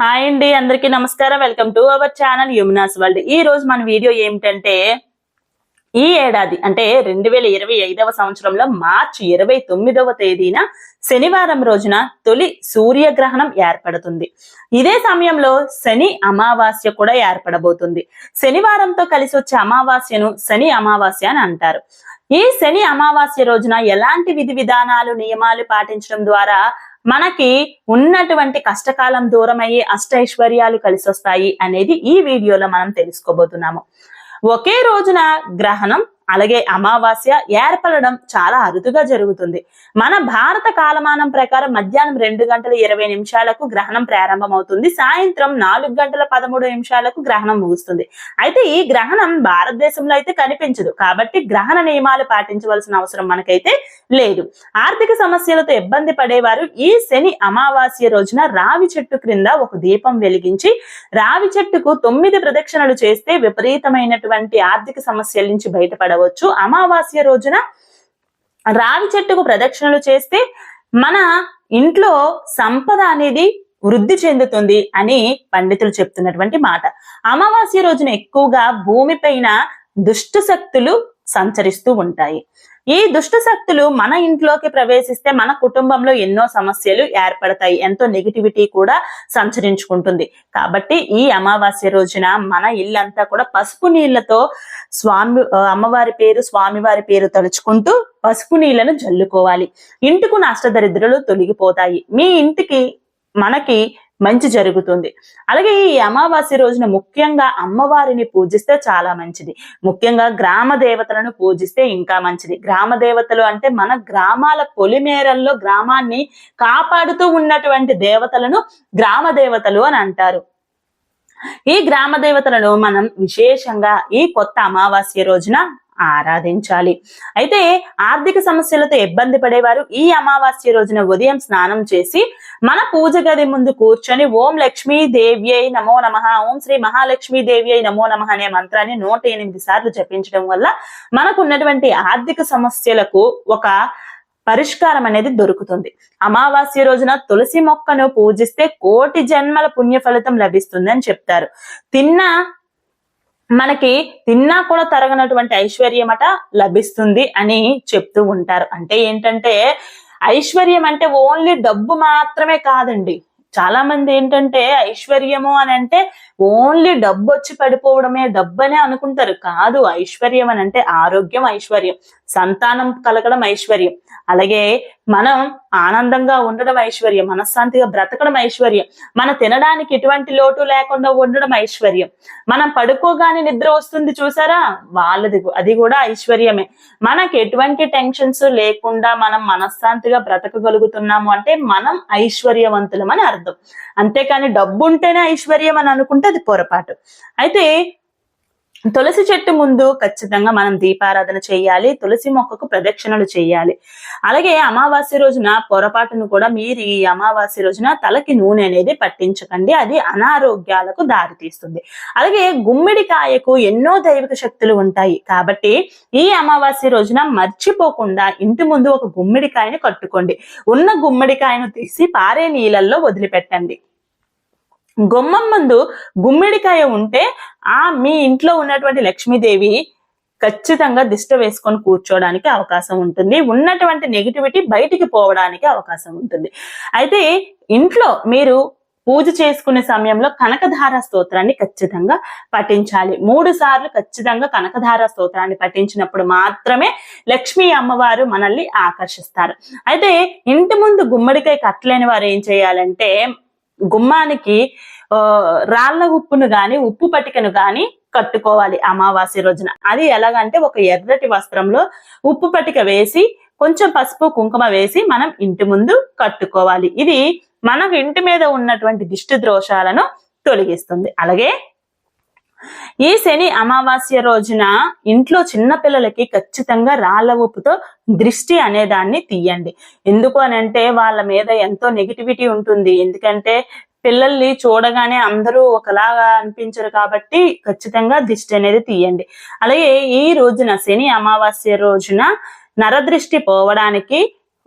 Hi అండి అందరికీ నమస్కారం. వెల్కమ్ టు అవర్ ఛానల్ యుమినాస్ వరల్డ్. ఈ రోజు మన వీడియో ఏమిటంటే ఈ ఏడాది అంటే రెండు వేల ఇరవై ఐదవ సంవత్సరంలో మార్చి ఇరవై తొమ్మిదవ తేదీన శనివారం రోజున తొలి సూర్యగ్రహణం ఏర్పడుతుంది. ఇదే సమయంలో శని అమావాస్య కూడా ఏర్పడబోతుంది. శనివారంతో కలిసి వచ్చే అమావాస్యను శని అమావాస్య అని అంటారు. ఈ శని అమావాస్య రోజున ఎలాంటి విధి విధానాలు నియమాలు పాటించడం ద్వారా మనకి ఉన్నటువంటి కష్టకాలం దూరం అయ్యి అష్టైశ్వర్యాలు కలిసి వస్తాయి అనేది ఈ వీడియోలో మనం తెలుసుకోబోతున్నాము. ఒకే రోజున గ్రహణం అలాగే అమావాస్య ఏర్పడడం చాలా అరుదుగా జరుగుతుంది. మన భారత కాలమానం ప్రకారం మధ్యాహ్నం రెండు గంటల ఇరవై నిమిషాలకు గ్రహణం ప్రారంభమవుతుంది. సాయంత్రం నాలుగు గంటల పదమూడు నిమిషాలకు గ్రహణం ముగుస్తుంది. అయితే ఈ గ్రహణం భారతదేశంలో అయితే కనిపించదు. కాబట్టి గ్రహణ నియమాలు పాటించవలసిన అవసరం మనకైతే లేదు. ఆర్థిక సమస్యలతో ఇబ్బంది పడేవారు ఈ శని అమావాస్య రోజున రావి చెట్టు క్రింద ఒక దీపం వెలిగించి రావి చెట్టుకు తొమ్మిది ప్రదక్షిణలు చేస్తే విపరీతమైనటువంటి ఆర్థిక సమస్యల నుంచి బయటపడవచ్చు. అమావాస్య రోజున రావి చెట్టుకు ప్రదక్షిణలు చేస్తే మన ఇంట్లో సంపద అనేది వృద్ధి చెందుతుంది అని పండితులు చెప్తున్నటువంటి మాట. అమావాస్య రోజున ఎక్కువగా భూమిపైన దుష్ట శక్తులు సంచరిస్తూ ఉంటాయి. ఈ దుష్ట శక్తులు మన ఇంట్లోకి ప్రవేశిస్తే మన కుటుంబంలో ఎన్నో సమస్యలు ఏర్పడతాయి. ఎంతో నెగిటివిటీ కూడా సంచరించుకుంటుంది. కాబట్టి ఈ అమావాస్య రోజున మన ఇల్లంతా కూడా పసుపు నీళ్ళతో స్వామి అమ్మవారి పేరు స్వామివారి పేరు తలుచుకుంటూ పసుపు నీళ్ళను జల్లుకోవాలి. ఇంటికున్న అష్టదరిద్రులు తొలగిపోతాయి. మీ ఇంటికి మనకి మంచి జరుగుతుంది. అలాగే ఈ అమావాస్య రోజున ముఖ్యంగా అమ్మవారిని పూజిస్తే చాలా మంచిది. ముఖ్యంగా గ్రామ దేవతలను పూజిస్తే ఇంకా మంచిది. గ్రామ దేవతలు అంటే మన గ్రామాల పొలిమేరల్లో గ్రామాన్ని కాపాడుతూ ఉన్నటువంటి దేవతలను గ్రామ దేవతలు అని అంటారు. ఈ గ్రామ దేవతలను మనం విశేషంగా ఈ కొత్త అమావాస్య రోజున ఆరాధించాలి. అయితే ఆర్థిక సమస్యలతో ఇబ్బంది పడేవారు ఈ అమావాస్య రోజున ఉదయం స్నానం చేసి మన పూజ గది ముందు కూర్చొని ఓం లక్ష్మీ అయి నమో నమ ఓం శ్రీ మహాలక్ష్మీ అయి నమో నమ అనే మంత్రాన్ని నూట ఎనిమిది సార్లు జపించడం వల్ల మనకు ఉన్నటువంటి ఆర్థిక సమస్యలకు ఒక పరిష్కారం అనేది దొరుకుతుంది. అమావాస్య రోజున తులసి మొక్కను పూజిస్తే కోటి జన్మల పుణ్య ఫలితం లభిస్తుందని చెప్తారు. తిన్న మనకి తిన్నా కూడా తరగనటువంటి ఐశ్వర్యమట లభిస్తుంది అని చెప్తూ ఉంటారు. అంటే ఏంటంటే ఐశ్వర్యం అంటే ఓన్లీ డబ్బు మాత్రమే కాదండి. చాలా మంది ఏంటంటే ఐశ్వర్యము అని అంటే ఓన్లీ డబ్బు వచ్చి పడిపోవడమే డబ్బు అనే అనుకుంటారు. కాదు ఐశ్వర్యం అని అంటే ఆరోగ్యం ఐశ్వర్యం. సంతానం కలగడం ఐశ్వర్యం. అలాగే మనం ఆనందంగా ఉండడం ఐశ్వర్యం మనశ్శాంతిగా బ్రతకడం ఐశ్వర్యం మన తినడానికి ఎటువంటి లోటు లేకుండా ఉండడం ఐశ్వర్యం. మనం పడుకోగానే నిద్ర వస్తుంది చూసారా? వాళ్ళది అది కూడా ఐశ్వర్యమే. మనకి ఎటువంటి టెన్షన్స్ లేకుండా మనం మనశ్శాంతిగా బ్రతకగలుగుతున్నాము అంటే మనం ఐశ్వర్యవంతులం అని అర్థం. అంతేకాని డబ్బు ఉంటేనే ఐశ్వర్యం అని అనుకుంటే అది పొరపాటు. అయితే తులసి చెట్టు ముందు ఖచ్చితంగా మనం దీపారాధన చేయాలి తులసి మొక్కకు ప్రదక్షిణలు చేయాలి. అలాగే అమావాస్య రోజున పొరపాటును కూడా మీరు ఈ అమావాస్య రోజున తలకి నూనె అనేది పట్టించకండి. అది అనారోగ్యాలకు దారితీస్తుంది. అలాగే గుమ్మిడికాయకు ఎన్నో దైవిక శక్తులు ఉంటాయి. కాబట్టి ఈ అమావాస్య రోజున మర్చిపోకుండా ఇంటి ముందు ఒక గుమ్మిడికాయని కట్టుకోండి. ఉన్న గుమ్మిడికాయను తీసి పారే నీళ్ళల్లో వదిలిపెట్టండి. గుమ్మం ముందు గుమ్మిడికాయ ఉంటే ఆ మీ ఇంట్లో ఉన్నటువంటి లక్ష్మీదేవి ఖచ్చితంగా దిష్ట వేసుకొని కూర్చోవడానికి అవకాశం ఉంటుంది. ఉన్నటువంటి నెగిటివిటీ బయటికి పోవడానికి అవకాశం ఉంటుంది. అయితే ఇంట్లో మీరు పూజ చేసుకునే సమయంలో కనకధార స్తోత్రాన్ని ఖచ్చితంగా పఠించాలి. మూడు సార్లు ఖచ్చితంగా కనకధార స్తోత్రాన్ని పఠించినప్పుడు మాత్రమే లక్ష్మీ అమ్మవారు మనల్ని ఆకర్షిస్తారు. అయితే ఇంటి ముందు గుమ్మడికాయ కట్టలేని వారు ఏం చేయాలంటే గుమ్మానికి రాళ్ళ ఉప్పును గాని ఉప్పు పటికను గాని కట్టుకోవాలి అమావాస్య రోజున. అది ఎలాగంటే ఒక ఎర్రటి వస్త్రంలో ఉప్పు పటిక వేసి కొంచెం పసుపు కుంకుమ వేసి మనం ఇంటి ముందు కట్టుకోవాలి. ఇది మనకు ఇంటి మీద ఉన్నటువంటి దిష్టి ద్రోషాలను తొలగిస్తుంది. అలాగే ఈ శని అమావాస్య రోజున ఇంట్లో చిన్న పిల్లలకి ఖచ్చితంగా రాళ్ళ ఉప్పుతో దృష్టి అనే దాన్ని తీయండి. ఎందుకు అని అంటే వాళ్ళ మీద ఎంతో నెగిటివిటీ ఉంటుంది. ఎందుకంటే పిల్లల్ని చూడగానే అందరూ ఒకలాగా అనిపించరు కాబట్టి ఖచ్చితంగా దిష్టి అనేది తీయండి. అలాగే ఈ రోజున శని అమావాస్య రోజున నరదృష్టి పోవడానికి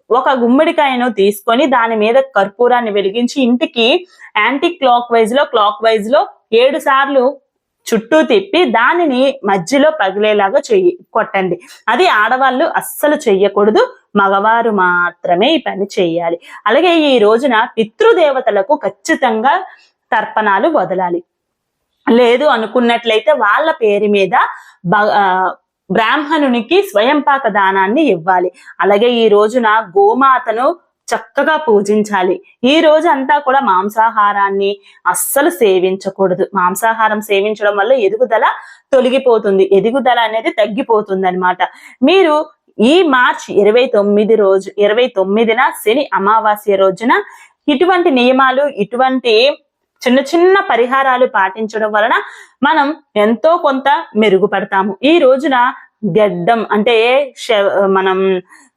ఒక గుమ్మడికాయను తీసుకొని దాని మీద కర్పూరాన్ని వెలిగించి ఇంటికి యాంటీ క్లాక్ వైజ్లో క్లాక్ వైజ్లో ఏడు సార్లు చుట్టూ తిప్పి దానిని మధ్యలో పగిలేలాగా చెయ్యి కొట్టండి. అది ఆడవాళ్ళు అస్సలు చెయ్యకూడదు. మగవారు మాత్రమే ఈ పని చేయాలి అలాగే ఈ రోజున పితృదేవతలకు ఖచ్చితంగా తర్పణాలు వదలాలి. లేదు అనుకున్నట్లయితే వాళ్ళ పేరు మీద ఆ, బ్రాహ్మణునికి స్వయంపాక దానాన్ని ఇవ్వాలి. అలాగే ఈ రోజున గోమాతను చక్కగా పూజించాలి. ఈ రోజు అంతా కూడా మాంసాహారాన్ని అస్సలు సేవించకూడదు. మాంసాహారం సేవించడం వల్ల ఎదుగుదల తొలగిపోతుంది. ఎదుగుదల అనేది తగ్గిపోతుంది అనమాట మీరు ఈ మార్చ్ ఇరవై తొమ్మిది రోజు ఇరవై తొమ్మిదిన శని అమావాస్య రోజున ఇటువంటి నియమాలు ఇటువంటి చిన్న చిన్న పరిహారాలు పాటించడం వలన మనం ఎంతో కొంత మెరుగుపడతాము. ఈ రోజున గడ్డం అంటే మనం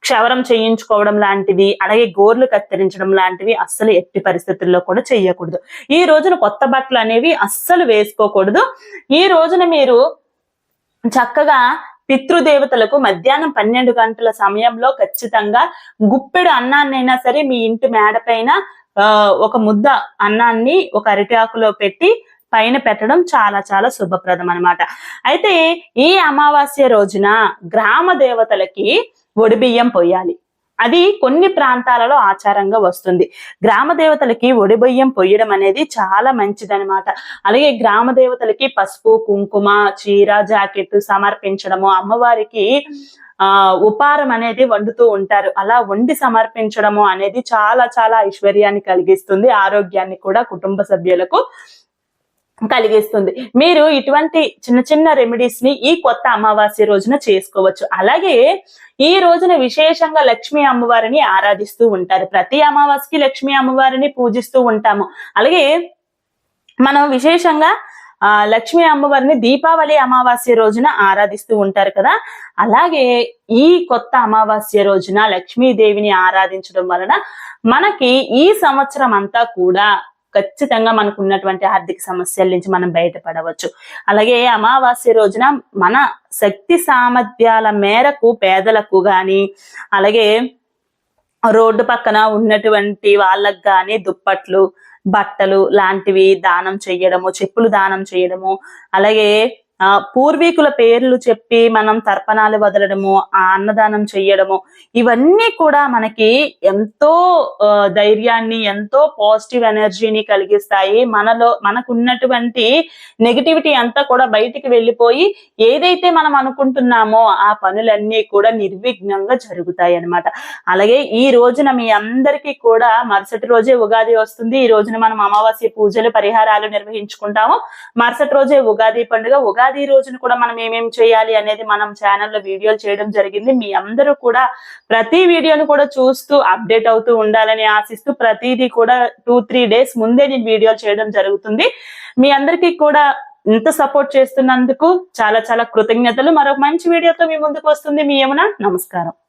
క్షవరం చేయించుకోవడం లాంటివి అలాగే గోర్లు కత్తిరించడం లాంటివి అస్సలు ఎట్టి పరిస్థితుల్లో కూడా చేయకూడదు ఈ రోజున కొత్త బట్టలు అనేవి అస్సలు వేసుకోకూడదు. ఈ రోజున మీరు చక్కగా పితృదేవతలకు మధ్యాహ్నం పన్నెండు గంటల సమయంలో ఖచ్చితంగా గుప్పెడు అన్నాన్నైనా సరే మీ ఇంటి మేడపైన ఒక ముద్ద అన్నాన్ని ఒక అరిటాకులో పెట్టి పైన పెట్టడం చాలా చాలా శుభప్రదం అన్నమాట. అయితే ఈ అమావాస్య రోజున గ్రామ దేవతలకి ఒడిబియ్యం పొయ్యాలి. అది కొన్ని ప్రాంతాలలో ఆచారంగా వస్తుంది. గ్రామ దేవతలకి ఒడిబియ్యం పొయ్యడం అనేది చాలా మంచిదనమాట అలాగే గ్రామ దేవతలకి పసుపు కుంకుమ చీర జాకెట్ సమర్పించడము అమ్మవారికి ఆ ఉపారం అనేది వండుతూ ఉంటారు. అలా వండి సమర్పించడము అనేది చాలా చాలా ఐశ్వర్యాన్ని కలిగిస్తుంది ఆరోగ్యాన్ని కూడా కుటుంబ సభ్యులకు కలిగిస్తుంది. మీరు ఇటువంటి చిన్న చిన్న రెమెడీస్ని ఈ కొత్త అమావాస్య రోజున చేసుకోవచ్చు. అలాగే ఈ రోజున విశేషంగా లక్ష్మీ అమ్మవారిని ఆరాధిస్తూ ఉంటారు. ప్రతి అమావాస్యకి లక్ష్మీ అమ్మవారిని పూజిస్తూ ఉంటాము. అలాగే మనం విశేషంగా ఆ లక్ష్మీ అమ్మవారిని దీపావళి అమావాస్య రోజున ఆరాధిస్తూ ఉంటారు కదా. అలాగే ఈ కొత్త అమావాస్య రోజున లక్ష్మీదేవిని ఆరాధించడం వలన మనకి ఈ సంవత్సరం అంతా కూడా ఖచ్చితంగా మనకు ఉన్నటువంటి ఆర్థిక సమస్యల నుంచి మనం బయటపడవచ్చు. అలాగే అమావాస్య రోజున మన శక్తి సామర్థ్యాల మేరకు పేదలకు కానీ అలాగే రోడ్డు పక్కన ఉన్నటువంటి వాళ్ళకు కానీ దుప్పట్లు బట్టలు లాంటివి దానం చేయడము చెప్పులు దానం చేయడము అలాగే పూర్వీకుల పేర్లు చెప్పి మనం తర్పణాలు వదలడము ఆ అన్నదానం చెయ్యడము ఇవన్నీ కూడా మనకి ఎంతో ఆ, ధైర్యాన్ని ఎంతో పాజిటివ్ ఎనర్జీని కలిగిస్తాయి. మనలో మనకున్నటువంటి నెగిటివిటీ అంతా కూడా బయటికి వెళ్ళిపోయి ఏదైతే మనం అనుకుంటున్నామో ఆ పనులన్నీ కూడా నిర్విఘ్నంగా జరుగుతాయి అన్నమాట. అలాగే ఈ రోజున మీ అందరికీ కూడా మరుసటి రోజే ఉగాది వస్తుంది. ఈ రోజున మనం అమావాస్య పూజలు పరిహారాలు నిర్వహించుకుంటాము. మరుసటి రోజే ఉగాది పండుగ. ఉగాది రోజున కూడా మనం ఏమేమి చేయాలి అనేది మనం ఛానల్లో వీడియోలు చేయడం జరిగింది. మీ అందరూ కూడా ప్రతి వీడియోను కూడా చూస్తూ అప్డేట్ అవుతూ ఉండాలని ఆశిస్తూ ప్రతిదీ కూడా టూ త్రీ డేస్ ముందే నేను వీడియోలు చేయడం జరుగుతుంది. మీ అందరికీ కూడా ఇంత సపోర్ట్ చేస్తున్నందుకు చాలా చాలా కృతజ్ఞతలు. మరొక మంచి వీడియోతో మీ ముందుకు వస్తుంది. మీ యమున నమస్కారం.